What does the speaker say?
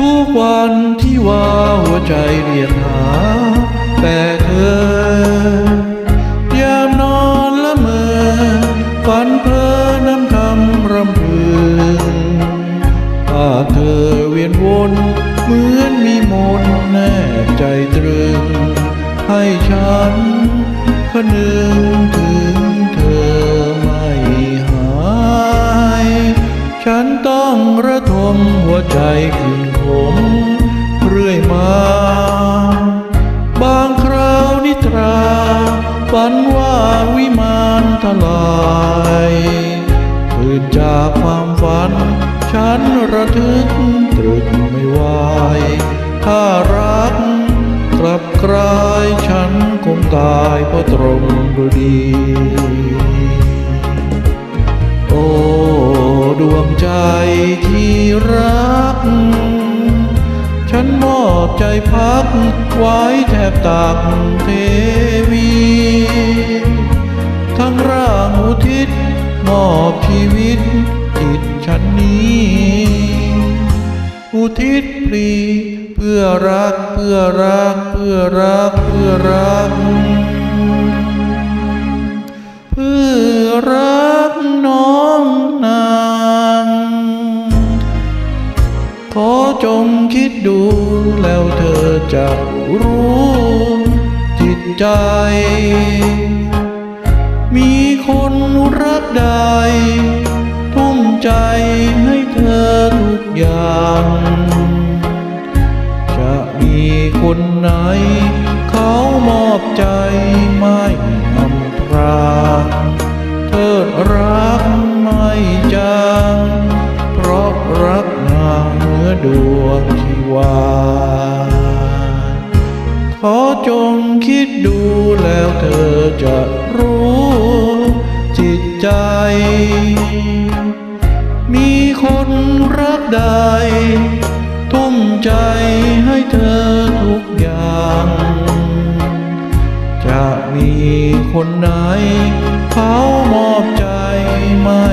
ทุกวันที่ว่าหัวใจเรียกหา แต่เธอยามนอนละเมอฝันเพลอน้ำคำรำพึงถ้าเธอเวียนวนเหมือนมีมนแน่ใจตรึง ให้ฉันคนึงถึงเธอไม่หาย ฉันต้องระทมหัวใจขึ้น วนิทราฝันว่าวิมานทลายตื่นจากความฝัน ฉันระทึกตรึกไม่ไหวถ้ารักกลับกลายฉันคงตายเพราะตรงดูดี โอ้ ดวงใจที่รัก ใจพักไว้แทบตักเทวี ทั้งร่างอุทิศมอบชีวิตจิตฉันนี้ อุทิศพรีเพื่อรักเพื่อรักเพื่อรักเพื่อรัก อจงคิดดูแล้วเธอจะรู้จิตใจ มีคนรักใดทุ่มใจให้เธอทุกอย่าง จะมีคนไหน เขามอบใจ ขอจงคิดดูแล้วเธอจะรู้จิตใจ มีคนรักใดทุ่มใจให้เธอทุกอย่าง จะมีคนไหน เขามอบใจไม่